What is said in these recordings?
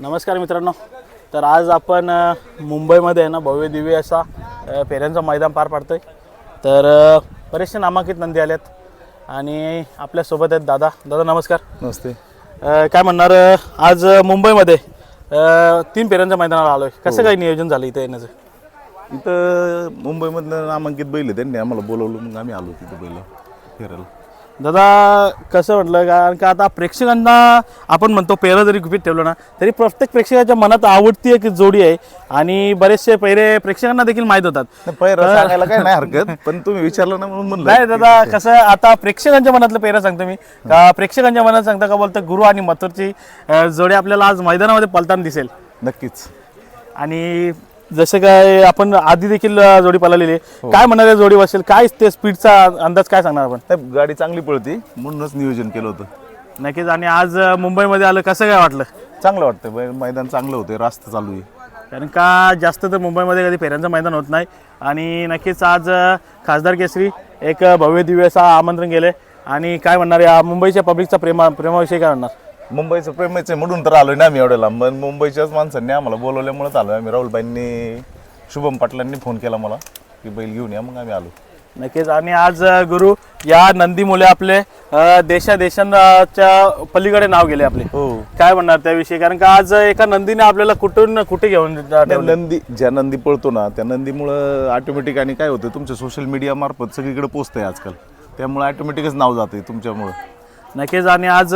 नमस्कार मित्रांनो. तर आज आपण मुंबईमध्ये आहे ना भव्य दिव्य असा फेऱ्यांचं मैदान पार पाडतोय. तर अ, बरेचसे नामांकित नंदी आलेत आणि आपल्यासोबत आहेत दादा. दादा नमस्कार. नमस्ते. काय म्हणणार आज मुंबईमध्ये तीन फेऱ्यांच्या मैदानाला आलोय. कसं काय नियोजन झालं इथे येण्याचं? इथं मुंबईमधलं नामांकित बैल आहे त्यांनी. आम्हाला बोलवलं मग आम्ही आलो तिथं बैल फिरायला. दादा कसं म्हटलं कारण का आता प्रेक्षकांना आपण म्हणतो पेरं जरी गुपित ठेवलं ना तरी प्रत्येक प्रेक्षकाच्या मनात आवडती एक जोडी आहे. आणि बरेचसे पैरे प्रेक्षकांना देखील माहीत होतात. सांगायला काय नाही हरकत पण तुम्ही विचारलं ना म्हणून म्हणलं. नाही दादा कसं आता प्रेक्षकांच्या मनातलं पेरं सांगतो मी. का प्रेक्षकांच्या मनात सांगता का बोलतं गुरु आणि मथुरची जोडी आपल्याला आज मैदानामध्ये पलताना दिसेल. नक्कीच. आणि जसं काय आपण आधी देखील जोडी पळालेली आहे. काय म्हणणार आहे जोडी बसेल काय ते स्पीडचा अंदाज काय सांगणार आपण? नाही, गाडी चांगली पळती म्हणूनच नियोजन केलं होतं. नक्कीच. आणि आज मुंबईमध्ये आलं कसं काय वाटलं? चांगलं वाटतं बै- मैदान चांगलं होतं रास्त चालू आहे. कारण का जास्त तर मुंबईमध्ये कधी फेऱ्यांचं मैदान होत नाही. आणि नक्कीच आज अ, खासदार केसरी एक भव्य दिव्य असं आमंत्रण गेले आणि काय म्हणणार या मुंबईच्या पब्लिकचा प्रेमा प्रेमाविषयी काय म्हणणार? मुंबईचं प्रेमाचं आहे म्हणून तर आलोय ना आम्ही एवढ्या लांब पण मुंबईच्याच माणसांनी आम्हाला बोलवल्यामुळेच आलोय. आम्ही राहुलबाईंनी शुभम पाटलांनी फोन केला मला की बैल घेऊन या मग आम्ही आलो. नक्कीच. आणि आज गुरु या नंदी मुले आपले देशा देशांच्या पलीकडे नाव गेले आपले. हो. काय म्हणणार त्याविषयी? कारण का आज एका नंदीने आपल्याला कुठून कुठे घेऊन ठेवलं? नंदी ज्या नंदी पळतो ना त्या नंदीमुळं ऑटोमॅटिक आणि काय होतं तुमच्या सोशल मीडिया मार्फत सगळीकडे पोचतंय आजकाल. त्यामुळे ऑटोमॅटिकच नाव जाते तुमच्यामुळं. नक्कीच. आणि आज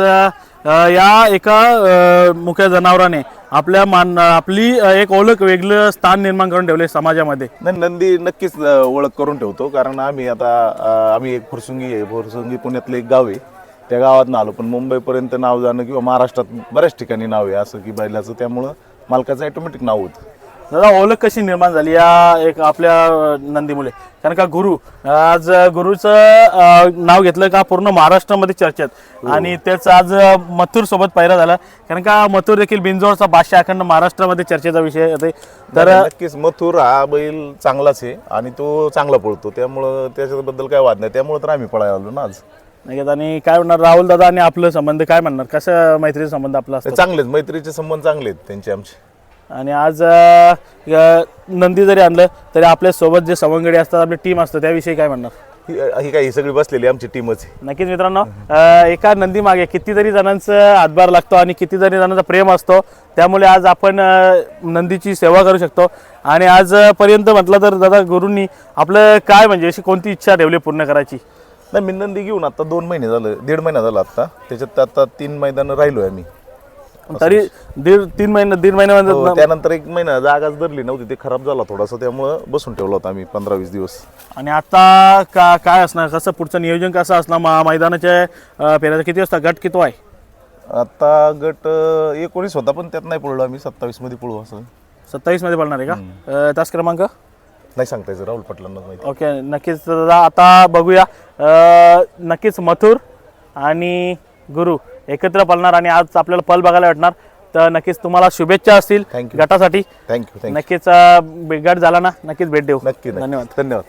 या एका मुख्या मुख्य जनावराने आपल्या मान आपली एक ओळख वेगळं स्थान निर्माण करून ठेवले समाजामध्ये. नाही नंदी नक्कीच ओळख करून ठेवतो. कारण आम्ही आता आम्ही एक फुरसुंगी आहे. फुरसुंगी पुण्यातलं एक गाव आहे. त्या गावात आलो. पण मुंबईपर्यंत नाव जाणं किंवा महाराष्ट्रात बऱ्याच ठिकाणी नाव आहे. असं की बैलाचं त्यामुळं मालकाचं ॲटोमॅटिक नाव होतं. दादा ओळख कशी निर्माण झाली या एक आपल्या नंदीमुळे? कारण का गुरु आज गुरुचं नाव घेतलं का पूर्ण महाराष्ट्रामध्ये चर्चेत. आणि तेच आज मथुर सोबत पहिरा झाला. कारण का मथुर देखील बिंजोरचा बादशाह अखंड महाराष्ट्रामध्ये चर्चेचा विषय आहे. तर नक्कीच मथुर हा बैल चांगलाच आहे आणि तो चांगला पळतो. त्यामुळं त्याच्याबद्दल काय वाद नाही. त्यामुळं तर आम्ही पळायला आलो ना आज. आणि काय म्हणणार राहुल दादा आणि आपलं संबंध काय म्हणणार? कसं मैत्रीचा संबंध आपला चांगलेच. मैत्रीचे संबंध चांगले आहेत त्यांचे आमचे. आणि आज अ, य- नंदी जरी आणलं तरी आपल्यासोबत जे सवंगडी असतात आपली टीम असतं त्याविषयी काय म्हणणार? ही ही काय ही सगळी बसलेली आमची टीमच आहे नक्कीच मित्रांनो अ, एका नंदी मागे कितीतरी जणांचं हातभार लागतो आणि कितीतरी जणांचा प्रेम असतो. त्यामुळे आज आपण अ, नंदीची सेवा करू शकतो. आणि आज अ, पर्यंत म्हटलं तर दादा गुरूंनी आपलं काय म्हणजे अशी कोणती इच्छा ठेवली पूर्ण करायची? नाही मी नंदी घेऊन आता दोन महिने झालं दीड महिना झाला आता. त्याच्यात आता तीन मैदान राहिलोय आम्ही. तरी दीड तीन महिने दीड महिन्यामध्ये हो, त्यानंतर एक महिना जागाच धरली नव्हती ते खराब झाला थोडासा त्यामुळं बसून ठेवला होता आम्ही पंधरा वीस दिवस. आणि आता का काय असणार? कसं पुढचं नियोजन कसं असणार? मा मैदानाच्या फेऱ्याचा किती वाजता? गट किती आहे आता गट अं, एकोणीस होता पण त्यात नाही पडलो आम्ही सत्तावीसमध्ये पडू असं. सत्तावीसमध्ये पडणार आहे का? अ, तास क्रमांक? नाही सांगता यायचं राहुल पाटलांना माहिती. ओके नक्कीच दादा आता बघूया. अ, नक्कीच मथुर आणि गुरु. एकत्र पळणार आणि आज आपल्याला पल बघायला भेटणार. तर नक्कीच तुम्हाला शुभेच्छा असतील Thank you. गटासाठी. थँक्यू थँक्यू नक्कीच अ, गट झाला ना नक्कीच भेट देऊ. नक्की. धन्यवाद धन्यवाद.